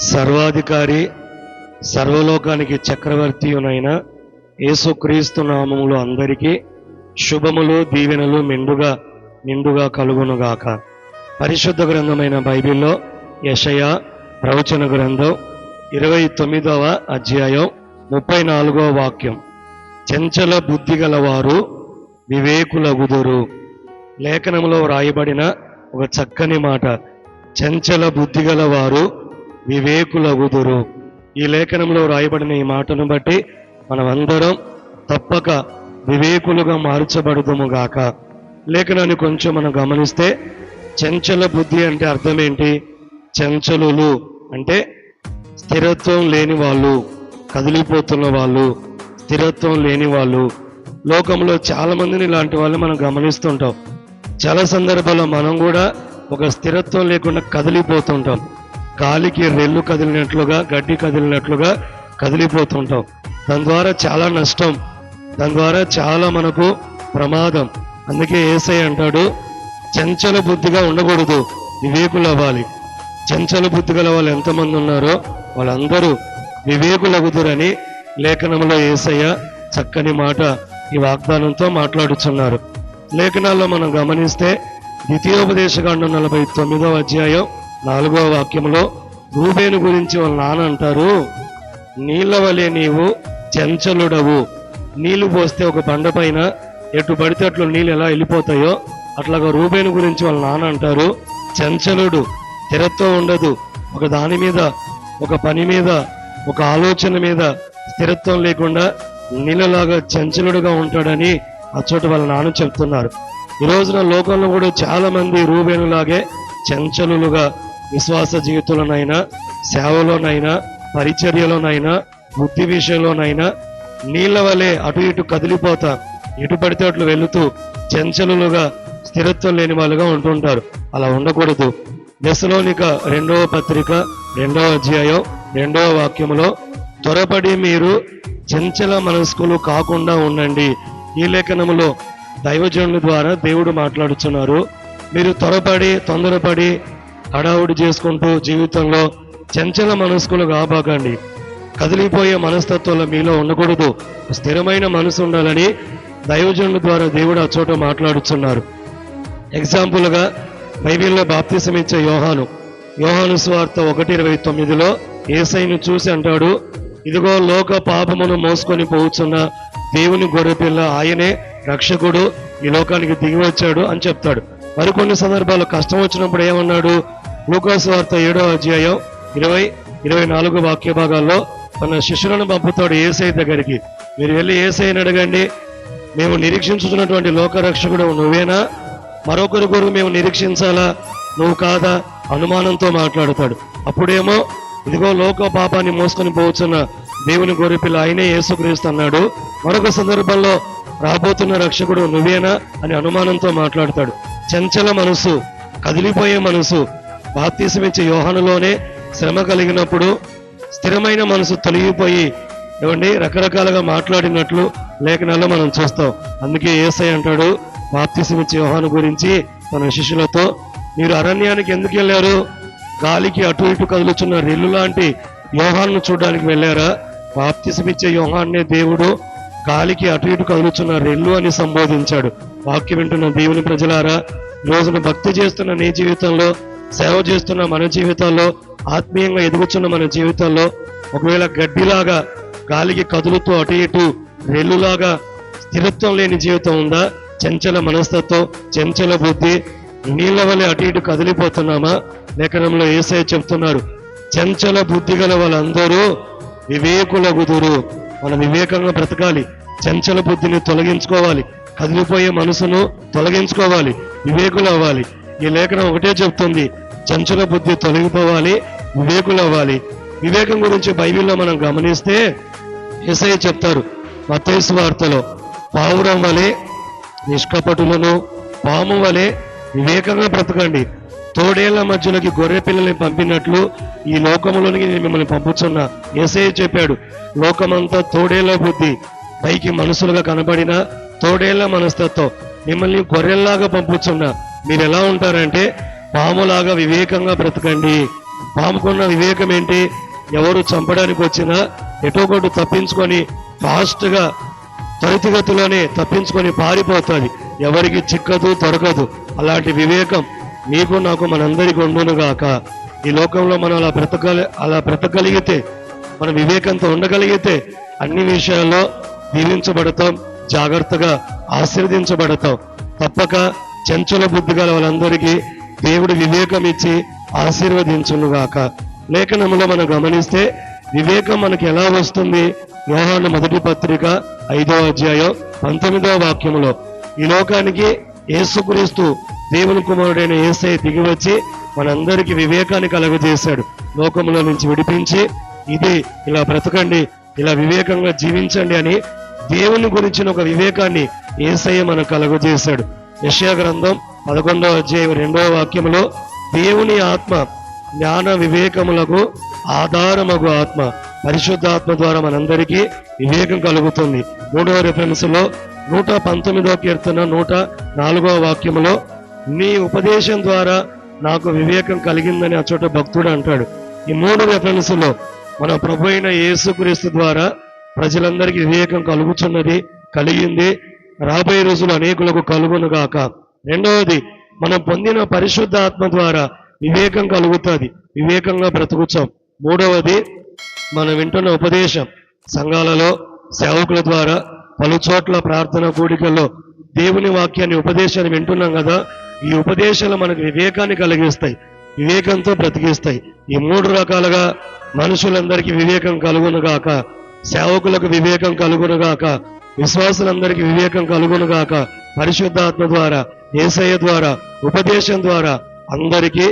సర్వాధికారి సర్వలోకానికి చక్రవర్తియునైన యేసుక్రీస్తు నామములు అందరికీ శుభములు దీవెనలు మెండుగా నిండుగా కలుగునుగాక. పరిశుద్ధ గ్రంథమైన బైబిల్లో యషయ ప్రవచన గ్రంథం ఇరవై తొమ్మిదవ అధ్యాయం ముప్పై నాలుగవ వాక్యం. చెంచల బుద్ధి గలవారు వివేకులగుదురు. లేఖనంలో వ్రాయబడిన ఒక చక్కని మాట. చంచల బుద్ధి గలవారు వివేకులగుదురు. ఈ లేఖనంలో వ్రాయబడిన ఈ మాటను బట్టి మనమందరం తప్పక వివేకులుగా మార్చబడుదుము గాక లేఖనాన్ని కొంచెం మనం గమనిస్తే చంచల బుద్ధి అంటే అర్థం ఏంటి చంచలులు అంటే స్థిరత్వం లేని వాళ్ళు కదిలిపోతున్న వాళ్ళు స్థిరత్వం లేని వాళ్ళు. లోకంలో చాలా మందిని ఇలాంటి వాళ్ళు మనం గమనిస్తుంటాం. చాలా సందర్భాల్లో మనం కూడా ఒక స్థిరత్వం లేకుండా కదిలిపోతుంటాం. గాలికి రెల్లు కదిలినట్లుగా గడ్డి కదిలినట్లుగా కదిలిపోతుంటాం. దాని ద్వారా చాలా నష్టం దాని ద్వారా చాలా మనకు ప్రమాదం. అందుకే ఏసై అంటాడు చంచల బుద్ధిగా ఉండకూడదు వివేకులు అవ్వాలి చంచల బుద్ధి గల వాళ్ళు ఎంతమంది ఉన్నారో వాళ్ళందరూ వివేకులగుదురని లేఖనంలో ఏసయ్య చక్కని మాట ఈ వాగ్దానంతో మాట్లాడుచున్నారు. లేఖనాల్లో మనం గమనిస్తే ద్వితీయోపదేశకాండం నలభై తొమ్మిదవ అధ్యాయం నాలుగవ వాక్యంలో రూబేను గురించి వాళ్ళ నాన్న అంటారు నీళ్ళ వలె నీవు చెంచలుడవు. నీళ్ళు పోస్తే ఒక బండ పైన ఎటు పడితే అట్లు నీళ్ళు ఎలా వెళ్ళిపోతాయో అట్లాగా రూబేను గురించి వాళ్ళ నాన్న అంటారు చెంచలుడు స్థిరత్వం ఉండదు. ఒక దాని మీద ఒక పని మీద ఒక ఆలోచన మీద స్థిరత్వం లేకుండా నీళ్ళలాగా చంచలుడుగా ఉంటాడని ఆ చోట వాళ్ళ నాన్న చెప్తున్నారు. ఈ రోజున లోకంలో కూడా చాలా మంది రూబేనులాగే చంచలులుగా విశ్వాస జీవితంలోనైనా సేవలోనైనా పరిచర్యలోనైనా బుద్ధి విషయంలోనైనా నీళ్ళ వలె అటు ఇటు కదిలిపోతా ఎటు పడితే అట్లు వెళుతూ చంచలులుగా స్థిరత్వం లేని వాళ్ళుగా ఉంటుంటారు అలా ఉండకూడదు. దశలోనిక రెండవ పత్రిక రెండవ అధ్యాయం రెండవ వాక్యంలో త్వరపడి మీరు చంచల మనస్కులు కాకుండా ఉండండి. ఈ లేఖనములో దైవజనుల ద్వారా దేవుడు మాట్లాడుచున్నారు. మీరు త్వరపడి తొందరపడి హడావుడి చేసుకుంటూ జీవితంలో చంచల మనస్కులు కాబోకండి కదిలిపోయే మనస్తత్వంలో మీలో ఉండకూడదు. స్థిరమైన మనసు ఉండాలని దైవజనుల ద్వారా దేవుడు ఆ చోట మాట్లాడుచున్నారు. ఎగ్జాంపుల్గా బైబిల్లో బాప్తిసం ఇచ్చే యోహాను. యోహాను స్వార్త ఒకటి ఇరవై తొమ్మిదిలో ఏసైను చూసి అంటాడు ఇదిగో లోక పాపమును మోసుకొని పోవుచున్న దేవుని గొర్రెపిల్ల ఆయనే రక్షకుడు ఈ లోకానికి దిగి వచ్చాడు అని చెప్తాడు. మరికొన్ని సందర్భాల్లో కష్టం వచ్చినప్పుడు ఏమన్నాడు? లూకాసు వార్త ఏడో అధ్యాయం ఇరవై ఇరవై నాలుగు వాక్య భాగాల్లో తన శిష్యులను పంపుతాడు ఏసై దగ్గరికి. మీరు వెళ్ళి ఏసైని అడగండి. మేము నిరీక్షించుతున్నటువంటి లోకరక్షకుడు నువ్వేనా? మరొకరి కొరకు మేము నిరీక్షించాలా? నువ్వు కాదా? అనుమానంతో మాట్లాడతాడు. అప్పుడేమో ఇదిగో లోక పాపాన్ని మోసుకొని పోవచ్చున్న దేవుని గొరిపిల్ల ఆయనే యేసుక్రీస్తు అన్నాడు. మరొక సందర్భంలో రాబోతున్న రక్షకుడు నువ్వేనా? అని అనుమానంతో మాట్లాడతాడు. చంచల మనసు కదిలిపోయే మనసు బాప్తీసమిచ్చే యోహనలోనే శ్రమ కలిగినప్పుడు స్థిరమైన మనసు తొలగిపోయి ఏమండి? రకరకాలుగా మాట్లాడినట్లు లేఖనాల్లో మనం చూస్తాం. అందుకే ఏసై అంటాడు బాప్తీసమిచ్చే యోహాను గురించి తన శిష్యులతో మీరు అరణ్యానికి ఎందుకు వెళ్ళారు? గాలికి అటు ఇటు కదులుచున్న రెల్లు లాంటి యోహాన్ను చూడడానికి వెళ్ళారా? బాప్తిసమిచ్చే యోహాన్నే దేవుడు గాలికి అటు ఇటు కదులుచున్న రెల్లు అని సంబోధించాడు. వాక్యం వింటున్న దేవుని ప్రజలారా రోజున భక్తి చేస్తున్న నీ జీవితంలో సేవ చేస్తున్న మన జీవితాల్లో ఆత్మీయంగా ఎదుగుతున్న మన జీవితాల్లో ఒకవేళ గడ్డిలాగా గాలికి కదులుతూ అటు ఇటు రెల్లులాగా స్థిరత్వం లేని జీవితం ఉందా? చంచల మనస్తత్వం చంచల బుద్ధి నీళ్ళ వల్ల అటు ఇటు కదిలిపోతున్నామా? లేఖనంలో ఏసై చెప్తున్నారు చంచల బుద్ధి గల వాళ్ళందరూ వివేకుల గుదురు మనం వివేకంగా బ్రతకాలి చంచల బుద్ధిని తొలగించుకోవాలి కదిలిపోయే మనసును తొలగించుకోవాలి వివేకులు అవ్వాలి ఈ లేఖనం ఒకటే చెప్తుంది. చంచల బుద్ధి తొలగిపోవాలి వివేకులు అవ్వాలి వివేకం గురించి బైబిల్లో మనం గమనిస్తే ఎస్ఐ చెప్తారు మతేసు వార్తలో పావురం వలె నిష్కపటులను పాము వలె వివేకంగా బ్రతకండి. తోడేళ్ళ మధ్యలోకి గొర్రె పిల్లల్ని పంపినట్లు ఈ లోకంలోనికి నేను మిమ్మల్ని పంపుతున్నా ఎస్ఐ చెప్పాడు లోకమంతా తోడేళ్ళ బుద్ధి పైకి మనుషులుగా కనబడిన తోడేళ్ళ మనస్తత్వం. మిమ్మల్ని గొర్రెల్లాగా పంపుతున్నా మీరు ఎలా ఉంటారంటే పాములాగా వివేకంగా బ్రతకండి. పాముకున్న వివేకం ఏంటి ఎవరు చంపడానికి వచ్చినా ఎటో ఒకటి తప్పించుకొని ఫాస్ట్గా త్వరితగతిలోనే తప్పించుకొని పారిపోతుంది. ఎవరికి చిక్కదు దొరకదు. అలాంటి వివేకం నీకు నాకు మనందరికి ఉండును గాక. ఈ లోకంలో మనం అలా బ్రతకలి అలా బ్రతకగలిగితే మన వివేకంతో ఉండగలిగితే అన్ని విషయాల్లో దీవించబడతాం జాగ్రత్తగా ఆశీర్వదించబడతాం. తప్పక చెంచుల బుద్ధి గల వాళ్ళందరికీ దేవుడు వివేకం ఇచ్చి ఆశీర్వదించునుగాక. లేఖనములో మనం గమనిస్తే వివేకం మనకి ఎలా వస్తుంది? యోహాను మొదటి పత్రిక ఐదో అధ్యాయం పంతొమ్మిదవ వాక్యములో. ఈ లోకానికి యేసుక్రీస్తు దేవుని కుమారుడైన యేసై దిగివచ్చి మనందరికీ వివేకాన్ని కలుగజేశాడు. లోకంలో నుంచి విడిపించి ఇది ఇలా బ్రతకండి ఇలా వివేకంగా జీవించండి అని దేవుని గురించిన ఒక వివేకాన్ని ఏసయ్య మనకు కలుగజేశాడు. యెషయా గ్రంథం పదకొండవ అధ్యాయం రెండవ వాక్యములో దేవుని ఆత్మ జ్ఞాన వివేకములకు ఆధారమగు ఆత్మ పరిశుద్ధాత్మ ద్వారా మనందరికీ వివేకం కలుగుతుంది. మూడవ రెఫరెన్స్లో నూట పంతొమ్మిదవ కీర్తన నూట నాలుగవ వాక్యములో నీ ఉపదేశం ద్వారా నాకు వివేకం కలిగిందని ఆ చోట భక్తుడు అంటాడు. ఈ మూడు రెఫరెన్స్లో మన ప్రభు అయిన యేసుక్రీస్తు ద్వారా ప్రజలందరికీ వివేకం కలుగుచున్నది కలిగింది రాబోయే రోజులు అనేకులకు కలుగును గాక. రెండవది మనం పొందిన పరిశుద్ధ ఆత్మ ద్వారా వివేకం కలుగుతుంది. వివేకంగా బ్రతుకుతాం. మూడవది మనం వింటున్న ఉపదేశం సంఘాలలో సేవకుల ద్వారా పలు చోట్ల ప్రార్థన కూడికల్లో దేవుని వాక్యాన్ని ఉపదేశాన్ని వింటున్నాం కదా. ఈ ఉపదేశాలు మనకు వివేకాన్ని కలిగిస్తాయి వివేకంతో బ్రతికిస్తాయి. ఈ మూడు రకాలుగా మనుషులందరికీ వివేకం కలుగునుగాక సేవకులకు వివేకం కలుగునుగాక విశ్వాసులందరికీ వివేకం కలుగునుగాక పరిశుద్ధాత్మ ద్వారా ఏసయ్య ద్వారా ఉపదేశం ద్వారా అందరికీ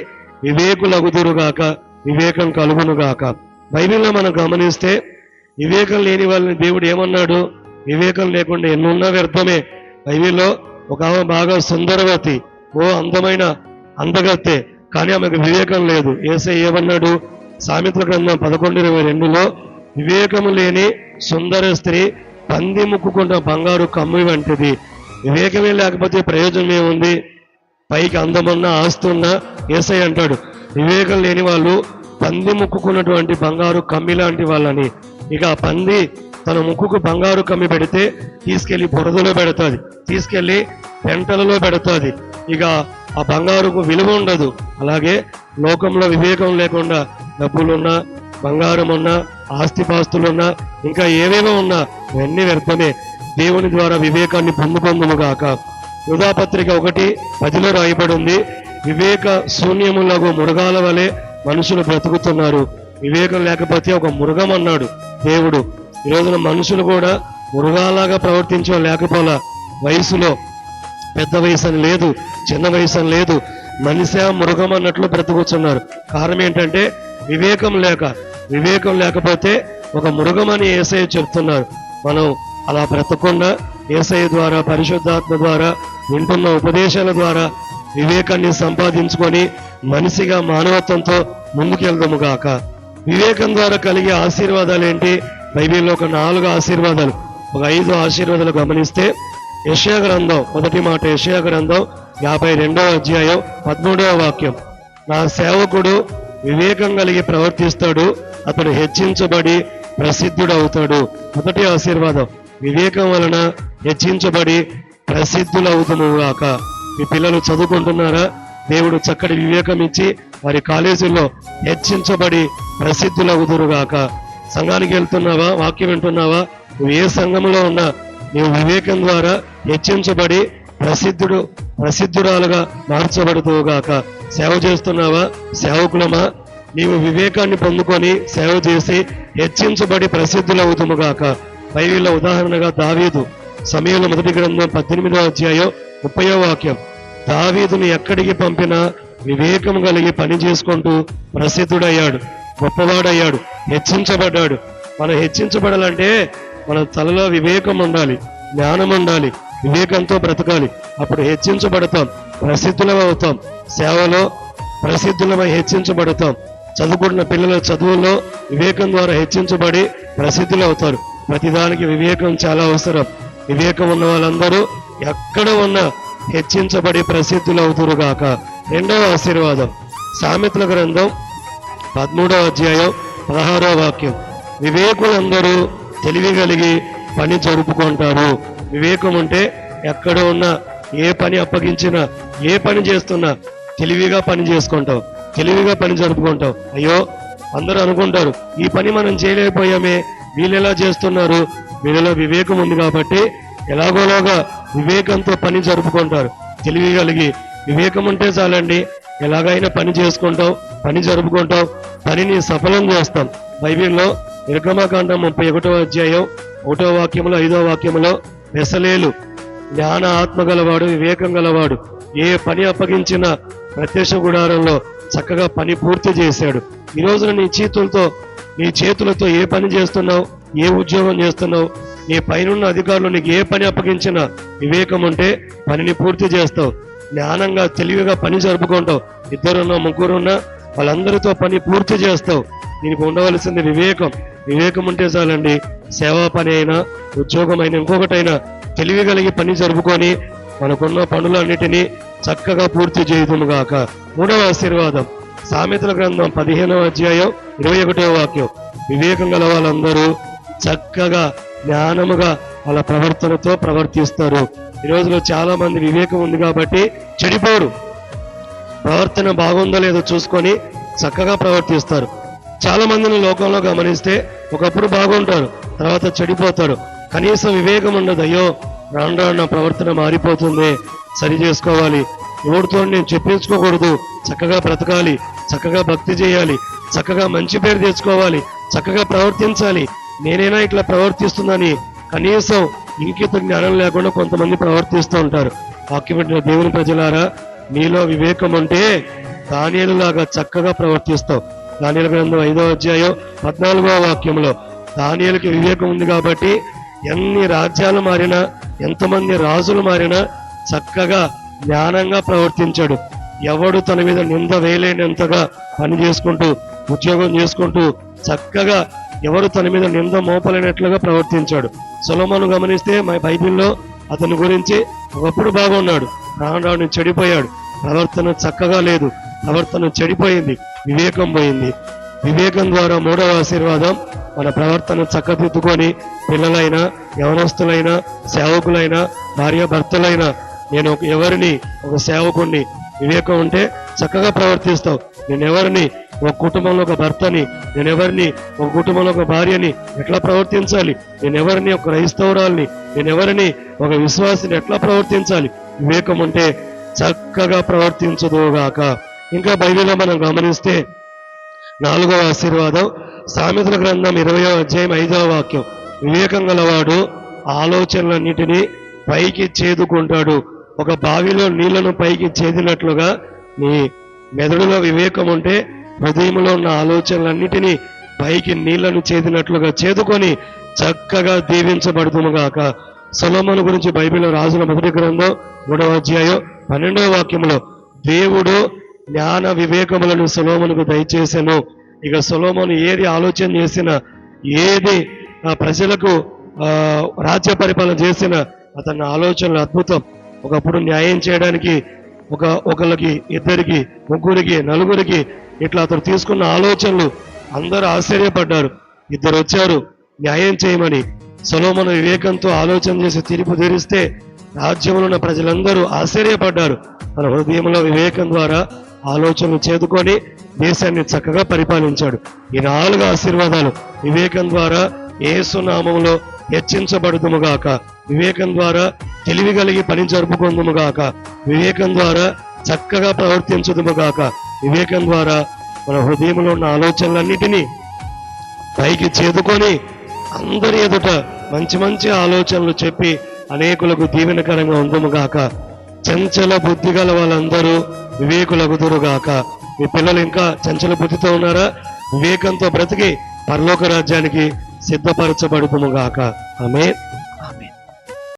వివేకులగుదురుగాక వివేకం కలుగునుగాక బైబిల్లో మనం గమనిస్తే వివేకం లేని వాళ్ళని దేవుడు ఏమన్నాడు? వివేకం లేకుండా ఎన్నున్నా వ్యర్థమే. బైబిల్లో ఒక ఆమె బాగా సుందరవతి ఓ అందమైన అందగత్తే కానీ ఆమెకు వివేకం లేదు. ఏసై ఏమన్నాడు? సామెతల గ్రంథం పదకొండు ఇరవై రెండులో వివేకము లేని సుందర స్త్రీ పంది ముక్కుకున్న బంగారు కమ్మి వంటిది. వివేకమే లేకపోతే ప్రయోజనం ఏముంది? పైకి అందమున్న ఆస్తున్న ఏసై అంటాడు. వివేకం లేని వాళ్ళు పంది ముక్కుకున్నటువంటి బంగారు కమ్మి లాంటి వాళ్ళని. ఇక ఆ పంది తన ముక్కుకు బంగారు కమ్మి పెడితే తీసుకెళ్ళి బురదలో పెడుతుంది. తీసుకెళ్ళి పెంటలలో పెడుతుంది. ఇక ఆ బంగారుకు విలువ ఉండదు. అలాగే లోకంలో వివేకం లేకుండా డబ్బులున్నా బంగారం ఉన్నా ఆస్తిపాస్తులున్నా ఇంకా ఏవేవో ఉన్నా ఇవన్నీ వ్యర్థమే. దేవుని ద్వారా వివేకాన్ని పొందుకొందుముగాక యుధాపత్రిక ఒకటి పదిలో రాయబడి ఉంది వివేక శూన్యములకు మృగాల వలె మనుషులు బ్రతుకుతున్నారు. వివేకం లేకపోతే ఒక మృగం అన్నాడు దేవుడు. ఈ రోజున మనుషులు కూడా మృగాలాగా ప్రవర్తించడం లేకపోలా. వయసులో పెద్ద వయసు అని లేదు చిన్న వయసు అని లేదు. మనిషి మృగం అన్నట్లు బ్రతుకుతున్నారు. కారణం ఏంటంటే వివేకం లేక వివేకం లేకపోతే ఒక మృగమని ఏసయ్య చెప్తున్నారు. మనం అలా బ్రతకుండా ఏసయ్య ద్వారా పరిశుద్ధాత్మ ద్వారా వింటున్న ఉపదేశాల ద్వారా వివేకాన్ని సంపాదించుకొని మనిషిగా మానవత్వంతో ముందుకెళ్దాము గాక. వివేకం ద్వారా కలిగే ఆశీర్వాదాలు ఏంటి? బైబిల్లో ఒక నాలుగు ఆశీర్వాదాలు. ఒక ఐదు ఆశీర్వాదాలు గమనిస్తే యెషయా గ్రంథం మొదటి మాట యెషయా గ్రంథం యాభై రెండవ అధ్యాయం పదమూడవ వాక్యం. నా సేవకుడు వివేకం కలిగి ప్రవర్తిస్తాడు అతడు హెచ్చించబడి ప్రసిద్ధుడవుతాడు. మొదటి ఆశీర్వాదం. వివేకం వలన హెచ్చించబడి ప్రసిద్ధులవుతును గాక మీ పిల్లలు చదువుకుంటున్నారా? దేవుడు చక్కటి వివేకం ఇచ్చి వారి కాలేజీల్లో హెచ్చించబడి ప్రసిద్ధులవుదురుగాక. సంఘానికి వెళ్తున్నావా? వాక్యం వింటున్నావా? నువ్వు ఏ సంఘంలో ఉన్నా నీవు వివేకం ద్వారా హెచ్చించబడి ప్రసిద్ధుడు ప్రసిద్ధురాలుగా మార్చబడుతుగాక సేవ చేస్తున్నావా? సేవకులమా? నీవు వివేకాన్ని పొందుకొని సేవ చేసి హెచ్చించబడి ప్రసిద్ధులవుతుముగాక. బైబిల్లో ఉదాహరణగా దావీదు సమయంలో మొదటి గ్రంథం పద్దెనిమిదో అధ్యాయం ముప్పయో వాక్యం. దావీదుని ఎక్కడికి పంపినా వివేకం కలిగి పని చేసుకుంటూ ప్రసిద్ధుడయ్యాడు గొప్పవాడయ్యాడు హెచ్చించబడ్డాడు. మనం హెచ్చించబడాలంటే మన తలలో వివేకం ఉండాలి జ్ఞానం ఉండాలి వివేకంతో బ్రతకాలి. అప్పుడు హెచ్చించబడతాం ప్రసిద్ధులం అవుతాం సేవలో ప్రసిద్ధులమై హెచ్చించబడతాం. చదువుకుంటున్న పిల్లల చదువుల్లో వివేకం ద్వారా హెచ్చించబడి ప్రసిద్ధులు అవుతారు. ప్రతిదానికి వివేకం చాలా అవసరం. వివేకం ఉన్న వాళ్ళందరూ ఎక్కడ ఉన్నా హెచ్చించబడి ప్రసిద్ధులు అవుతురుగాక రెండవ ఆశీర్వాదం. సామెతల గ్రంథం పదమూడవ అధ్యాయం పదహారవ వాక్యం. వివేకులందరూ తెలివి కలిగి పని జరుపుకుంటారు. వివేకం అంటే ఎక్కడ ఉన్నా ఏ పని అప్పగించినా ఏ పని చేస్తున్నా తెలివిగా పని చేసుకుంటావు తెలివిగా పని జరుపుకుంటాం. అయ్యో అందరూ అనుకుంటారు ఈ పని మనం చేయలేకపోయామే వీళ్ళు చేస్తున్నారు? వీళ్ళలో వివేకం ఉంది కాబట్టి ఎలాగోలాగా వివేకంతో పని జరుపుకుంటారు. తెలివి కలిగి వివేకం ఉంటే చాలండి. ఎలాగైనా పని చేసుకుంటాం పని జరుపుకుంటాం పనిని సఫలం చేస్తాం. బైబిల్లో నిర్గమకాండం ముప్పై ఒకటో అధ్యాయం ఒకటో వాక్యములో ఐదో వాక్యములో వెసలేలు జ్ఞాన ఆత్మ గలవాడు వివేకం గలవాడు ఏ పని అప్పగించిన ప్రత్యక్ష గుడారంలో చక్కగా పని పూర్తి చేశాడు. ఈ రోజున నీ చేతులతో నీ చేతులతో ఏ పని చేస్తున్నావు ఏ ఉద్యోగం చేస్తున్నావు నీ పైనున్న అధికారులు నీకు ఏ పని అప్పగించినా వివేకం ఉంటే పనిని పూర్తి చేస్తావు. జ్ఞానంగా తెలివిగా పని జరుపుకుంటావు. ఇద్దరున్నా ముగ్గురున్నా వాళ్ళందరితో పని పూర్తి చేస్తావు. దీనికి ఉండవలసింది వివేకం. వివేకం ఉంటే చాలండి సేవా పని అయినా ఉద్యోగం అయినా ఇంకొకటైనా తెలివి కలిగి పని జరుపుకొని మనకున్న పనులన్నిటినీ చక్కగా పూర్తి చేయుదులుగాక మూడవ ఆశీర్వాదం. సామెతల గ్రంథం పదిహేనవ అధ్యాయం ఇరవై ఒకటవ వాక్యం. వివేకం గల వాళ్ళందరూ చక్కగా జ్ఞానముగా వాళ్ళ ప్రవర్తనతో ప్రవర్తిస్తారు. ఈ రోజులో చాలా మంది వివేకం ఉంది కాబట్టి చెడిపోరు. ప్రవర్తన బాగుందో లేదో చూసుకొని చక్కగా ప్రవర్తిస్తారు. చాలా మందిని లోకంలో గమనిస్తే ఒకప్పుడు బాగుంటారు తర్వాత చెడిపోతారు. కనీసం వివేకం ఉండదు. అయ్యో రాను రాను నా ప్రవర్తన మారిపోతుంది. సరి చేసుకోవాలి. ఎవరితో నేను చెప్పించుకోకూడదు. చక్కగా బ్రతకాలి. చక్కగా భక్తి చేయాలి. చక్కగా మంచి పేరు తెచ్చుకోవాలి. చక్కగా ప్రవర్తించాలి. నేనైనా ఇట్లా ప్రవర్తిస్తుందని కనీసం ఇంకిత జ్ఞానం లేకుండా కొంతమంది ప్రవర్తిస్తూ ఉంటారు. వాక్యం దేవుని ప్రజలారా నీలో వివేకం ఉంటే దానిలాగా చక్కగా ప్రవర్తిస్తావు. దానిల గ్రంథం ఐదో అధ్యాయం పద్నాలుగో వాక్యంలో దానిలకి వివేకం ఉంది కాబట్టి ఎన్ని రాజ్యాలు మారినా ఎంతమంది రాజులు మారినా చక్కగా జ్ఞానంగా ప్రవర్తించాడు. ఎవడు తన మీద నింద వేయలేనంతగా పని చేసుకుంటూ ఉద్యోగం చేసుకుంటూ చక్కగా ఎవరు తన మీద నింద మోపలేనట్లుగా ప్రవర్తించాడు. సులమను గమనిస్తే మా బైబిల్లో అతని గురించి ఒకప్పుడు బాగున్నాడు. రాను చెడిపోయాడు. ప్రవర్తన చక్కగా లేదు. ప్రవర్తన చెడిపోయింది. వివేకం పోయింది. వివేకం ద్వారా మూడవ ఆశీర్వాదం మన ప్రవర్తన చక్కదిద్దుకొని పిల్లలైనా యవనస్తులైనా సేవకులైనా భార్య భర్తలైనా నేను ఎవరిని ఒక సేవకుణ్ణి వివేకం ఉంటే చక్కగా ప్రవర్తిస్తావు. నేను ఎవరిని ఒక కుటుంబంలో ఒక భర్తని నేను ఎవరిని ఒక కుటుంబంలో ఒక భార్యని ఎట్లా ప్రవర్తించాలి? నేను ఎవరిని ఒక క్రైస్తవురాల్ని నేను ఎవరిని ఒక విశ్వాసిని ఎట్లా ప్రవర్తించాలి? వివేకం ఉంటే చక్కగా ప్రవర్తించదుగాక ఇంకా బైబిల్లో మనం గమనిస్తే నాలుగవ ఆశీర్వాదం. సామెతల గ్రంథం ఇరవయో అధ్యాయం ఐదవ వాక్యం. వివేకం గలవాడు ఆలోచనలన్నిటినీ పైకి చేదుకుంటాడు. ఒక బావిలో నీళ్ళను పైకి చేదినట్లుగా నీ మెదడులో వివేకం ఉంటే హృదయంలో ఉన్న ఆలోచనలన్నిటినీ పైకి నీళ్ళను చేదినట్లుగా చేదుకొని చక్కగా దీవించబడుతుముగాక సొలొమోను గురించి బైబిల్లో రాజుల మొదటి గ్రంథం మూడవ అధ్యాయం పన్నెండవ వాక్యంలో దేవుడు జ్ఞాన వివేకములను సులోమునకు దయచేసాను. ఇక సులోమును ఏది ఆలోచన చేసినా ఏది ప్రజలకు రాజ్య పరిపాలన చేసిన అతని ఆలోచనలు అద్భుతం. ఒకప్పుడు న్యాయం చేయడానికి ఒక ఒకరికి ఇద్దరికి ముగ్గురికి నలుగురికి ఇట్లా అతను తీసుకున్న ఆలోచనలు అందరూ ఆశ్చర్యపడ్డారు. ఇద్దరు వచ్చారు న్యాయం చేయమని. సొలోమను వివేకంతో ఆలోచన చేసి తీర్పు తీరిస్తే రాజ్యంలో ఉన్న ప్రజలందరూ ఆశ్చర్యపడ్డారు. తన హృదయంలో వివేకం ద్వారా ఆలోచనలు చేదుకొని దేశాన్ని చక్కగా పరిపాలించాడు. ఈ నాలుగు ఆశీర్వాదాలు వివేకం ద్వారా ఏసునామంలో హెచ్చించబడుదుముగాక. వివేకం ద్వారా తెలివి కలిగి పని జరుపుకుందుముగాక. వివేకం ద్వారా చక్కగా ప్రవర్తించదుముగాక. వివేకం ద్వారా మన హృదయంలో ఉన్న ఆలోచనలన్నిటినీ పైకి చేదుకొని అందరి ఎదుట మంచి మంచి ఆలోచనలు చెప్పి అనేకులకు దీవెనకరంగా ఉందముగాక. చంచల బుద్ధి గల వాళ్ళందరూ వివేకులగుదురుగాక మీ పిల్లలు ఇంకా చంచల బుద్ధితో ఉన్నారా? వివేకంతో బ్రతికి పరలోక రాజ్యానికి సిద్ధపరచబడుతుముగాక ఆమె